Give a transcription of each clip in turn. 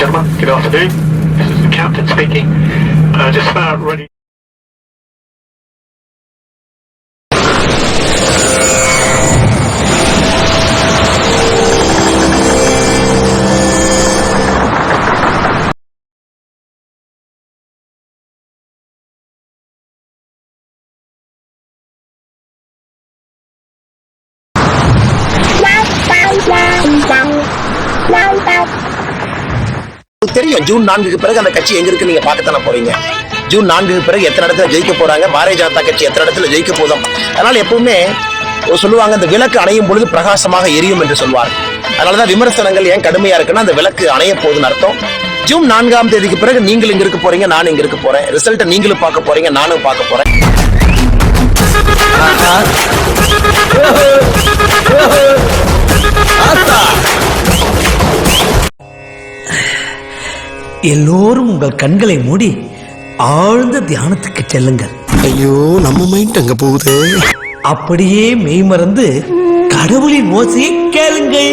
gentlemen, good afternoon. This is the captain speaking. Uh, just about ready. Wow. June நான்குக்கு பிறகு அந்த கட்சி எங்க இருக்கு நீங்க பார்க்கத்தானே போறீங்க? ஜூன் நான்குக்கு பிறகு எத்தனை இடத்துல ஜெயிக்க போறாங்க? பாரதிய ஜனதா கட்சி எத்தனை இடத்துல ஜெயிக்க போதும் அதனால எப்பவுமே சொல்லுவாங்க இந்த விளக்கு அணையும் பொழுது பிரகாசமாக எரியும் என்று சொல்வார் அதனாலதான் விமர்சனங்கள் ஏன் கடுமையா இருக்குன்னா அந்த விளக்கு அணைய போகுதுன்னு அர்த்தம். ஜூன் நான்காம் தேதிக்கு பிறகு நீங்கள் இங்க இருக்க போறீங்க நானும் இங்க இருக்க போறேன். ரிசல்ட்டை நீங்களும் பார்க்க போறீங்க நானும் பார்க்க போறேன். எல்லோரும் உங்கள் கண்களை மூடி ஆழ்ந்த தியானத்துக்கு செல்லுங்கள் ஐயோ நம்ம மைண்ட் அங்க போகுது அப்படியே மெய்மறந்து கடவுளின் ஓசையை கேளுங்கள்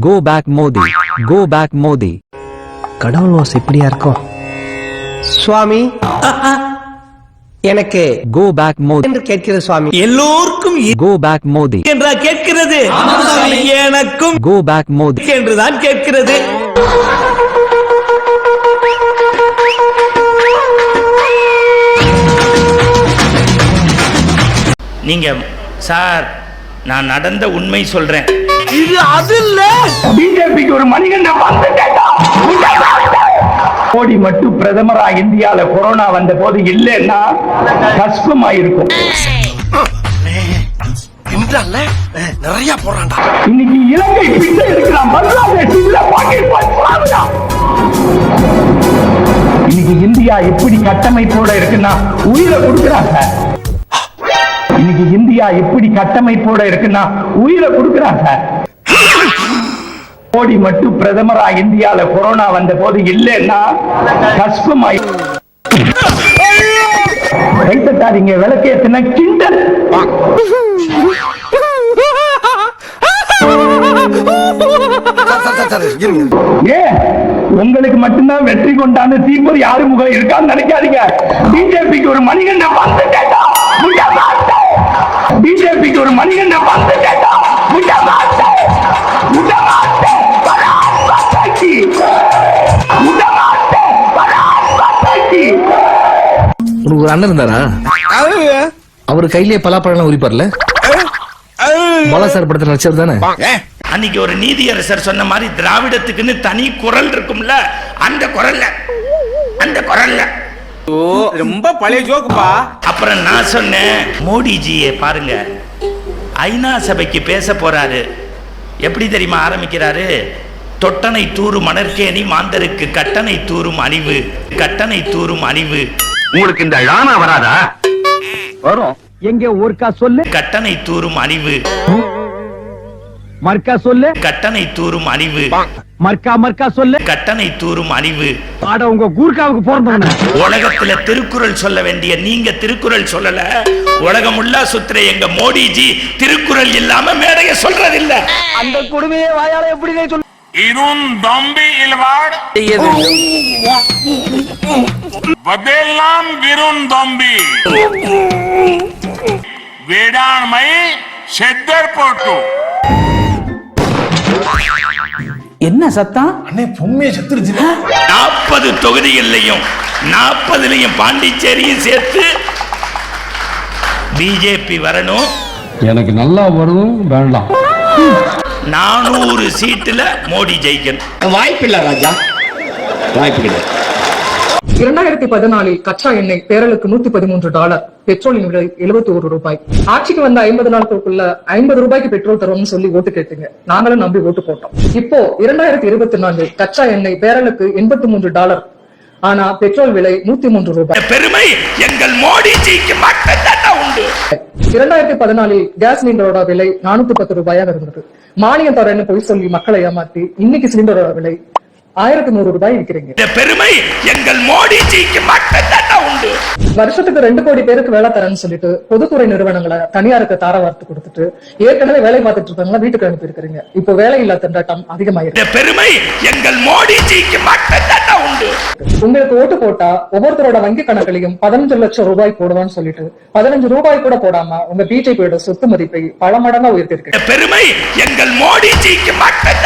Go back Modi. Go back Modi. கடவுள் வாசம் இப்படியா இருக்கும் சுவாமி எனக்கு Go back Modi. என்று கேட்கிறது சுவாமி எல்லோருக்கும் Go back Modi. என்றா கேட்கிறது எனக்கும் Go back Modi. என்றுதான் கேட்கிறது நீங்க சார் நான் நடந்த உண்மை சொல்றேன். இது அது இல்ல. பிஜேபிக்கு ஒரு மணிகண்ட மோடி மட்டும் பிரதமரா இந்தியால கொரோனா வந்த போது இல்லைன்னா கஷ்டமா இருக்கும் நிறைய போறான்டா. இன்னைக்கு இலங்கை பிச்சை எடுக்கிறான். பங்களாதேஷ் இல்ல பாகிஸ்தான். இன்னைக்கு இந்தியா எப்படி கட்டமைப்போட இருக்குன்னா உயிரை கொடுக்குறாங்க. இன்னைக்கு இந்தியா எப்படி கட்டமைப்போட இருக்குன்னா உயிரை கொடுக்குறாங்க. மோடி மட்டும் பிரதமரா இந்தியால கொரோனா வந்த போது இல்லைன்னா கஷ்டமாயி கைத்தட்டாதீங்க விளக்கேத்தின கிண்டல். ஏன் உங்களுக்கு மட்டும்தான் வெற்றி கொண்டாந்து தீர்ப்பு யாரு முகம் இருக்கான்னு நினைக்காதீங்க. பிஜேபிக்கு ஒரு மணிகண்ட வந்து கேட்டா பிஜேபிக்கு ஒரு மணிகண்ட வந்து கேட்டா விட மாட்டேன். விட மாட்டேன். பராசக்தி. விட மாட்டேன். பராசக்தி. உனக்கு ஒரு அண்ணன் இருந்தாரா அவர் கையிலேயே பலாப்பழம் உரிப்பார்ல பாலா சார் படத்துல நடிச்சவர் தானே அன்னைக்கு ஒரு நீதியரசர் சொன்ன மாதிரி திராவிடத்துக்குன்னு தனி குரல் இருக்கும்ல அந்த குரல்ல அந்த குரல்ல ரொம்ப பழைய ஜோக்குப்பா அப்புறம் நான் சொன்னேன் மோடிஜியை பாருங்க ஐநா சபைக்கு பேச போறாரு. எப்படி தெரியுமா ஆரம்பிக்கிறாரு? தொட்டனை தூறும் மணற்கேணி மாந்தருக்கு கட்டணை தூறும் அணிவு கட்டணை தூறும் அணிவு உங்களுக்கு இந்த ழானா வராதா? வரும். எங்க ஒருக்கா சொல்லு. கட்டணை தூறும் அணிவு மர்க்கா சொல்லு. கட்டணை தூறும் அணிவு மர்க்கா மர்க்கா சொல்லு. கட்டணை தூறும் அணிவு ஆட உங்க கூர்க்காவுக்கு போறதவன உலகத்துல திருக்குறள் சொல்ல வேண்டிய நீங்க திருக்குறள் சொல்லல. உலகம் உள்ளா சுத்துற எங்க மோடிஜி திருக்குறள் இல்லாம மேடைய சொல்றதில்ல. அந்த கொடுமையை வாயால எப்படி சொல்லு இருந் தம்பி இல்வாட். வதெல்லாம் விருந் தம்பி. வேடாண்மை செத்தர் போட்டு என்ன சத்தம்? அண்ணே பொம்மையை செத்துருச்சு நாற்பது தொகுதிகள்லையும் நாற்பதுலையும் பாண்டிச்சேரியும் சேர்த்து பிஜேபி வரணும். எனக்கு நல்லா வரும் வேண்டாம். நானூறு சீட்டுல மோடி ஜெயிக்கணும். வாய்ப்பில்லை ராஜா. வாய்ப்பு கிடையாது. இரண்டாயிரத்தி பதினாலில் கச்சா எண்ணெய் பேரலுக்கு நூத்தி பதிமூன்று டாலர் பெட்ரோலின் விலை எழுபத்தி ஒரு ரூபாய். ஆட்சிக்கு வந்த ஐம்பது நாட்களுக்குள்ள ஐம்பது ரூபாய்க்கு பெட்ரோல் தரும்னு சொல்லி ஓட்டு கேட்டீங்க. நாங்களும் நம்பி ஓட்டு போட்டோம். இப்போ இரண்டாயிரத்தி இருபத்தி நான்கு கச்சா எண்ணெய் பேரலுக்கு எண்பத்தி மூன்று டாலர் ஆனா பெட்ரோல் விலை நூத்தி மூன்று ரூபாய். பெருமை எங்கள் மோடிஜிக்கு உண்டு. இரண்டாயிரத்தி பதினாலில் கேஸ் சிலிண்டரோட விலை நானூத்தி பத்து ரூபாயாக இருந்தது. மானியம் தரேன்னு பொய் சொல்லி மக்களை ஏமாத்தி இன்னைக்கு சிலிண்டரோட விலை ஆயிரத்தி நூறு ரூபாய் விற்கிறீங்க. இந்த பெருமை எங்கள் மோடிஜிக்கு மட்டும்தான் உண்டு. வருஷத்துக்கு ரெண்டு கோடி பேருக்கு வேலை தரேன்னு சொல்லிட்டு பொதுத்துறை நிறுவனங்களை தனியாருக்கு தார வார்த்து கொடுத்துட்டு ஏற்கனவே வேலை பார்த்துட்டு இருக்கவங்க வீட்டுக்கு அனுப்பி இருக்கிறீங்க இப்போ வேலை இல்லா திண்டாட்டம் அதிகமாயிருக்கு. இந்த பெருமை எங்கள் மோடிஜிக்கு மட்டும்தான் உண்டு. உங்களுக்கு ஓட்டு போட்டா ஒவ்வொருத்தரோட வங்கி கணக்குலையும் பதினஞ்சு லட்சம் ரூபாய் போடுவான்னு சொல்லிட்டு பதினஞ்சு ரூபாய் கூட போடாம உங்க பிஜேபியோட சொத்து மதிப்பை பல மடங்கா உயர்த்திருக்கு பெருமை எங்கள் மோடிஜிக்கு மட்டும்தான் உண்டு